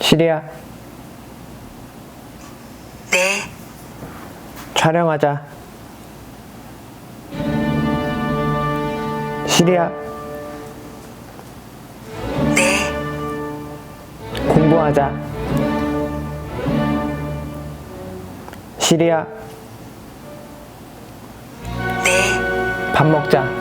시리야, 네, 촬영하자. 시리야, 네, 공부하자. 시리야, 네. 밥 먹자.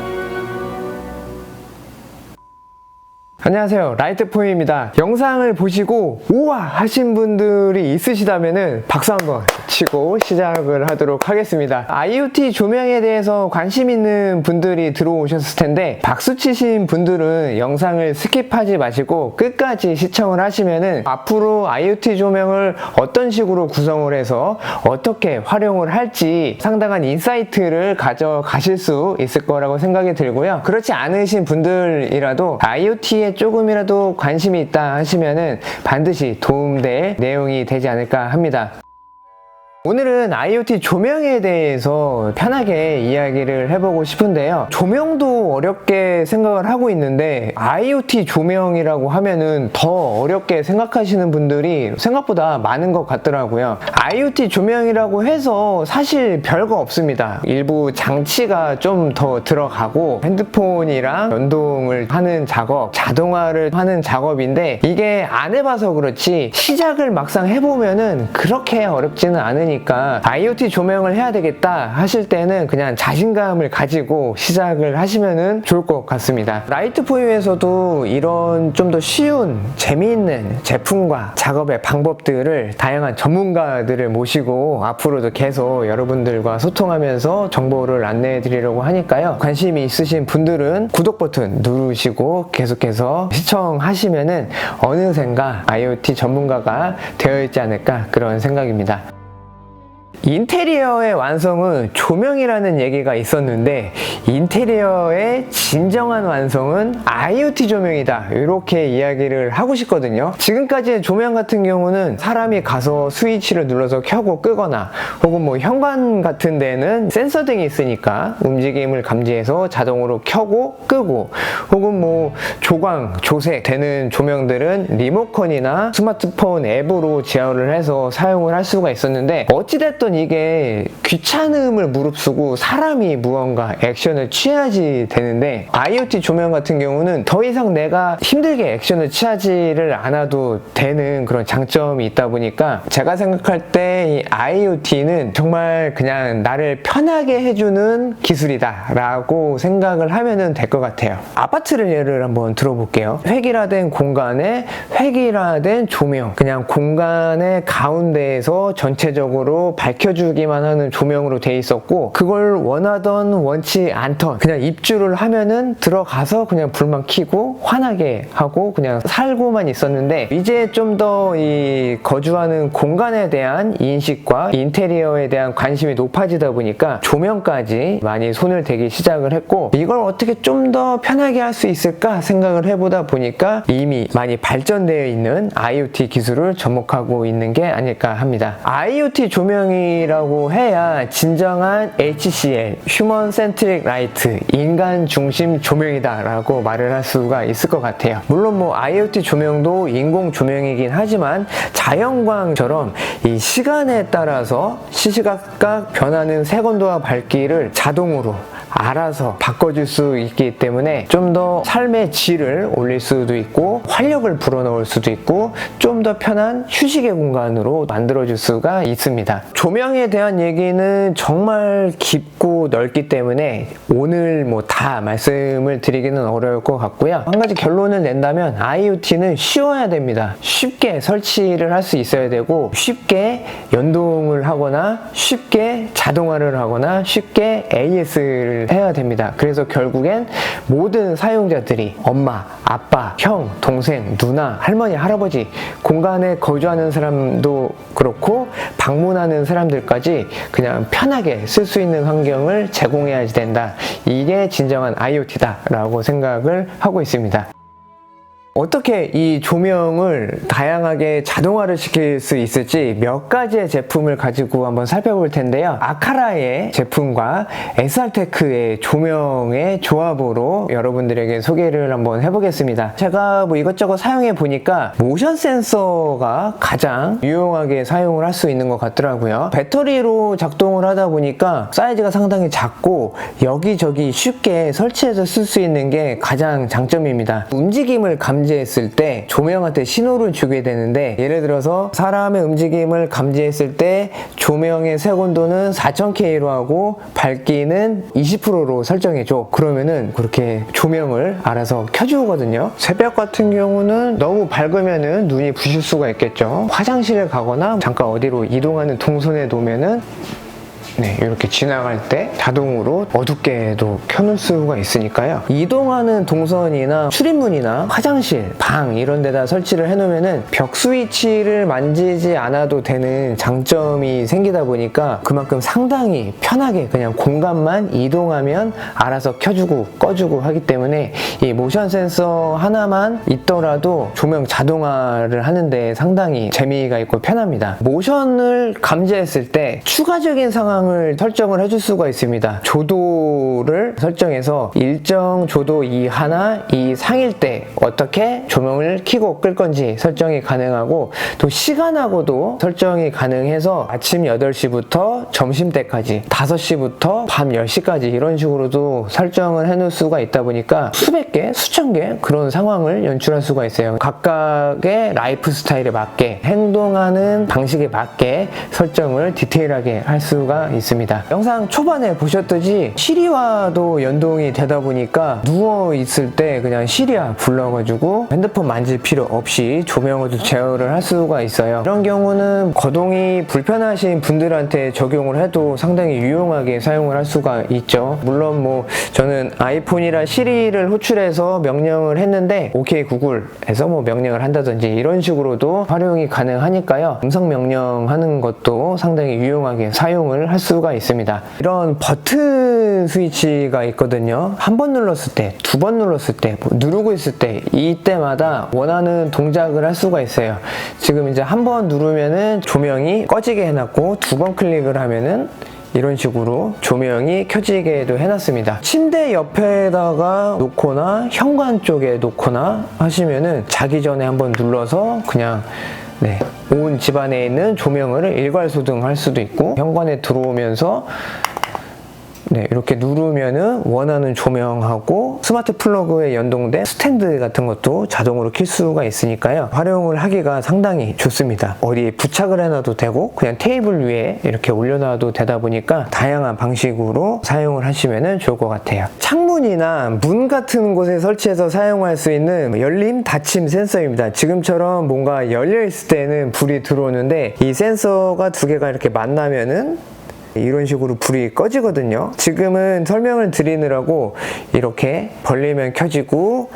안녕하세요. 라이트포입니다. 영상을 보시고 우와 하신 분들이 있으시다면 박수 한번 치고 시작을 하도록 하겠습니다. IoT 조명에 대해서 관심 있는 분들이 들어오셨을 텐데 박수 치신 분들은 영상을 스킵하지 마시고 끝까지 시청을 하시면은 앞으로 IoT 조명을 어떤 식으로 구성을 해서 어떻게 활용을 할지 상당한 인사이트를 가져가실 수 있을 거라고 생각이 들고요. 그렇지 않으신 분들이라도 IoT에 조금이라도 관심이 있다 하시면은 반드시 도움될 내용이 되지 않을까 합니다. 오늘은 IoT 조명에 대해서 편하게 이야기를 해보고 싶은데요. 조명도 어렵게 생각을 하고 있는데 IoT 조명이라고 하면은 더 어렵게 생각하시는 분들이 생각보다 많은 것 같더라고요. IoT 조명이라고 해서 사실 별거 없습니다. 일부 장치가 좀 더 들어가고 핸드폰이랑 연동을 하는 작업, 자동화를 하는 작업인데 이게 안 해봐서 그렇지 시작을 막상 해보면은 그렇게 어렵지는 않 으니까 IoT 조명을 해야 되겠다 하실 때는 그냥 자신감을 가지고 시작을 하시면은 좋을 것 같습니다. 라이트포유에서도 이런 좀 더 쉬운 재미있는 제품과 작업의 방법들을 다양한 전문가들을 모시고 앞으로도 계속 여러분들과 소통하면서 정보를 안내해 드리려고 하니까요. 관심이 있으신 분들은 구독 버튼 누르시고 계속해서 시청하시면은 어느샌가 IoT 전문가가 되어 있지 않을까 그런 생각입니다. 인테리어의 완성은 조명이라는 얘기가 있었는데 인테리어의 진정한 완성은 IoT 조명이다. 이렇게 이야기를 하고 싶거든요. 지금까지의 조명 같은 경우는 사람이 가서 스위치를 눌러서 켜고 끄거나 혹은 뭐 현관 같은 데는 센서 등이 있으니까 움직임을 감지해서 자동으로 켜고 끄고 혹은 뭐 조광, 조색 되는 조명들은 리모컨이나 스마트폰 앱으로 제어를 해서 사용을 할 수가 있었는데 어찌됐든 이게 귀찮음을 무릅쓰고 사람이 무언가 액션을 취해야지 되는데 IoT 조명 같은 경우는 더 이상 내가 힘들게 액션을 취하지를 않아도 되는 그런 장점이 있다 보니까 제가 생각할 때 이 IoT는 정말 그냥 나를 편하게 해주는 기술이다 라고 생각을 하면 될 것 같아요. 아파트를 예를 한번 들어볼게요. 획일화된 공간에 획일화된 조명 그냥 공간의 가운데에서 전체적으로 밝 혀주기만 하는 조명으로 돼 있었고 그걸 원하던 원치 않던 그냥 입주를 하면은 들어가서 그냥 불만 켜고 환하게 하고 그냥 살고만 있었는데 이제 좀 더 이 거주하는 공간에 대한 인식과 인테리어에 대한 관심이 높아지다 보니까 조명까지 많이 손을 대기 시작을 했고 이걸 어떻게 좀 더 편하게 할 수 있을까 생각을 해보다 보니까 이미 많이 발전되어 있는 IoT 기술을 접목하고 있는 게 아닐까 합니다. IoT 조명이 라고 해야 진정한 HCL, Human Centric Light, 인간 중심 조명이다라고 말을 할 수가 있을 것 같아요. 물론 뭐 IoT 조명도 인공 조명이긴 하지만 자연광처럼 이 시간에 따라서 시시각각 변하는 색온도와 밝기를 자동으로 알아서 바꿔줄 수 있기 때문에 좀 더 삶의 질을 올릴 수도 있고 활력을 불어넣을 수도 있고 좀 더 편한 휴식의 공간으로 만들어줄 수가 있습니다. 조명에 대한 얘기는 정말 깊고 넓기 때문에 오늘 뭐 다 말씀을 드리기는 어려울 것 같고요. 한 가지 결론을 낸다면 IoT는 쉬워야 됩니다. 쉽게 설치를 할 수 있어야 되고 쉽게 연동을 하거나 쉽게 자동화를 하거나 쉽게 AS를 해야 됩니다. 그래서 결국엔 모든 사용자들이 엄마, 아빠, 형, 동생, 누나, 할머니, 할아버지 공간에 거주하는 사람도 그렇고 방문하는 사람들까지 그냥 편하게 쓸 수 있는 환경을 제공해야지 된다. 이게 진정한 IoT다라고 생각을 하고 있습니다. 어떻게 이 조명을 다양하게 자동화를 시킬 수 있을지 몇 가지의 제품을 가지고 한번 살펴볼 텐데요. 아카라의 제품과 에스알테크의 조명의 조합으로 여러분들에게 소개를 한번 해보겠습니다. 제가 뭐 이것저것 사용해 보니까 모션 센서가 가장 유용하게 사용을 할 수 있는 것 같더라고요. 배터리로 작동을 하다 보니까 사이즈가 상당히 작고 여기저기 쉽게 설치해서 쓸 수 있는 게 가장 장점입니다. 움직임을 감지했을 때 조명한테 신호를 주게 되는데 예를 들어서 사람의 움직임을 감지했을 때 조명의 색온도는 4000K로 하고 밝기는 20%로 설정해줘. 그러면은 그렇게 조명을 알아서 켜주거든요. 새벽 같은 경우는 너무 밝으면은 눈이 부실 수가 있겠죠. 화장실에 가거나 잠깐 어디로 이동하는 동선에 놓으면은 네, 이렇게 지나갈 때 자동으로 어둡게도 켜놓을 수가 있으니까요. 이동하는 동선이나 출입문이나 화장실, 방 이런 데다 설치를 해놓으면은 벽 스위치를 만지지 않아도 되는 장점이 생기다 보니까 그만큼 상당히 편하게 그냥 공간만 이동하면 알아서 켜주고 꺼주고 하기 때문에 이 모션 센서 하나만 있더라도 조명 자동화를 하는데 상당히 재미가 있고 편합니다. 모션을 감지했을 때 추가적인 상황 을 설정을 해줄 수가 있습니다. 조도를 설정해서 일정 조도 이 하나 이 상일 때 어떻게 조명을 켜고 끌 건지 설정이 가능하고 또 시간하고도 설정이 가능해서 아침 8시부터 점심 때까지 5시부터 밤 10시까지 이런 식으로도 설정을 해놓을 수가 있다 보니까 수백 개, 수천 개 그런 상황을 연출할 수가 있어요. 각각의 라이프 스타일에 맞게 행동하는 방식에 맞게 설정을 디테일하게 할 수가 있습니다. 영상 초반에 보셨듯이 시리와도 연동이 되다 보니까 누워 있을 때 그냥 시리아 불러가지고 핸드폰 만질 필요 없이 조명을 좀 제어를 할 수가 있어요. 이런 경우는 거동이 불편하신 분들한테 적용을 해도 상당히 유용하게 사용을 할 수가 있죠. 물론 뭐 저는 아이폰이라 시리를 호출해서 명령을 했는데 오케이 구글에서 뭐 명령을 한다든지 이런 식으로도 활용이 가능하니까요. 음성 명령하는 것도 상당히 유용하게 사용을 할 수가 있습니다. 이런 버튼 스위치가 있거든요. 한 번 눌렀을 때, 두 번 눌렀을 때, 뭐 누르고 있을 때 이때마다 원하는 동작을 할 수가 있어요. 지금 이제 한 번 누르면은 조명이 꺼지게 해놨고 두 번 클릭을 하면은 이런 식으로 조명이 켜지게도 해놨습니다. 침대 옆에다가 놓거나 현관 쪽에 놓거나 하시면은 자기 전에 한번 눌러서 그냥 네, 온 집안에 있는 조명을 일괄 소등할 수도 있고 현관에 들어오면서 네, 이렇게 누르면은 원하는 조명하고 스마트 플러그에 연동된 스탠드 같은 것도 자동으로 킬 수가 있으니까요. 활용을 하기가 상당히 좋습니다. 어디에 부착을 해놔도 되고 그냥 테이블 위에 이렇게 올려놔도 되다 보니까 다양한 방식으로 사용을 하시면 좋을 것 같아요. 창문이나 문 같은 곳에 설치해서 사용할 수 있는 열림 닫힘 센서입니다. 지금처럼 뭔가 열려 있을 때는 불이 들어오는데 이 센서가 두 개가 이렇게 만나면은 이런 식으로 불이 꺼지거든요. 지금은 설명을 드리느라고 이렇게 벌리면 켜지고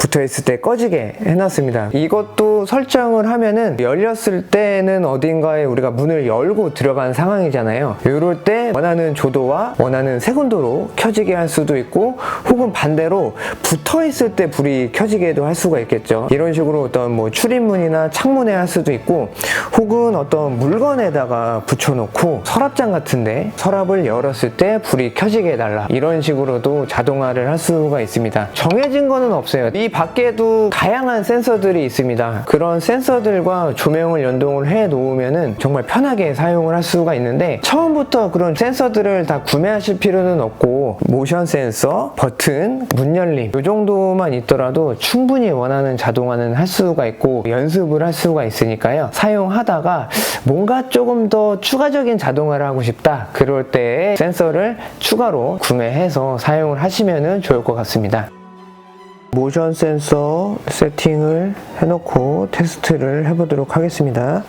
붙어 있을 때 꺼지게 해놨습니다. 이것도 설정을 하면은 열렸을 때는 어딘가에 우리가 문을 열고 들어간 상황이잖아요. 이럴 때 원하는 조도와 원하는 색온도로 켜지게 할 수도 있고 혹은 반대로 붙어 있을 때 불이 켜지게도 할 수가 있겠죠. 이런 식으로 어떤 뭐 출입문이나 창문에 할 수도 있고 혹은 어떤 물건에다가 붙여놓고 서랍장 같은데 서랍을 열었을 때 불이 켜지게 해달라 이런 식으로도 자동화를 할 수가 있습니다. 정해진 거는 없어요. 이 밖에도 다양한 센서들이 있습니다. 그런 센서들과 조명을 연동을 해 놓으면은 정말 편하게 사용을 할 수가 있는데 처음부터 그런 센서들을 다 구매하실 필요는 없고 모션 센서, 버튼, 문 열림 이 정도만 있더라도 충분히 원하는 자동화는 할 수가 있고 연습을 할 수가 있으니까요. 사용하다가 뭔가 조금 더 추가적인 자동화를 하고 싶다. 그럴 때 센서를 추가로 구매해서 사용을 하시면 좋을 것 같습니다. 모션 센서 세팅을 해놓고 테스트를 해보도록 하겠습니다.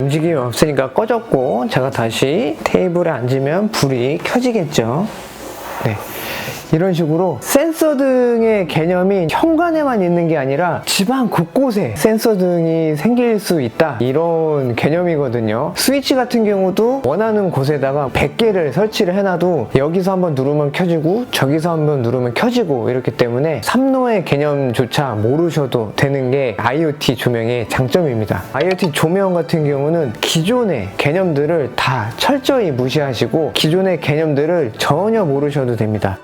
움직임이 없으니까 꺼졌고 제가 다시 테이블에 앉으면 불이 켜지겠죠. 네. 이런 식으로 센서 등의 개념이 현관에만 있는 게 아니라 집안 곳곳에 센서 등이 생길 수 있다. 이런 개념이거든요. 스위치 같은 경우도 원하는 곳에다가 100개를 설치를 해놔도 여기서 한번 누르면 켜지고 저기서 한번 누르면 켜지고 이렇기 때문에 삼로의 개념조차 모르셔도 되는 게 IoT 조명의 장점입니다. IoT 조명 같은 경우는 기존의 개념들을 다 철저히 무시하시고 기존의 개념들을 전혀 모르셔도 됩니다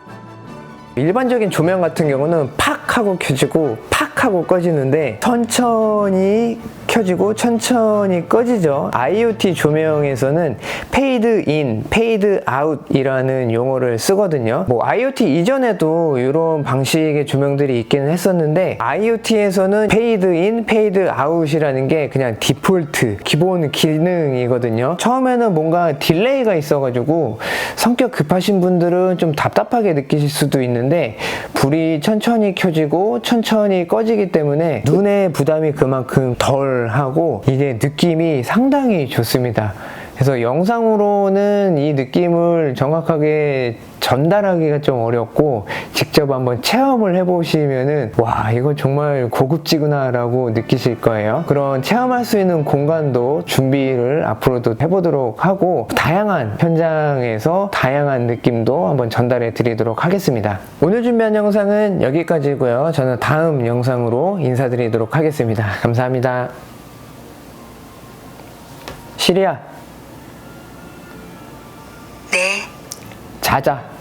일반적인 조명 같은 경우는 팍 하고 켜지고 팍 하고 꺼지는데 천천히 켜지고 천천히 꺼지죠. IoT 조명에서는 페이드 인, 페이드 아웃이라는 용어를 쓰거든요. 뭐 IoT 이전에도 이런 방식의 조명들이 있기는 했었는데 IoT에서는 페이드 인, 페이드 아웃이라는 게 그냥 디폴트 기본 기능이거든요. 처음에는 뭔가 딜레이가 있어가지고 성격 급하신 분들은 좀 답답하게 느끼실 수도 있는데 불이 천천히 켜지고 천천히 꺼지기 때문에 눈의 부담이 그만큼 덜 하고 이게 느낌이 상당히 좋습니다. 그래서 영상으로는 이 느낌을 정확하게 전달하기가 좀 어렵고 직접 한번 체험을 해보시면은 와 이거 정말 고급지구나라고 느끼실 거예요. 그런 체험할 수 있는 공간도 준비를 앞으로도 해보도록 하고 다양한 현장에서 다양한 느낌도 한번 전달해 드리도록 하겠습니다. 오늘 준비한 영상은 여기까지고요. 저는 다음 영상으로 인사드리도록 하겠습니다. 감사합니다. 시리야 네, 자자.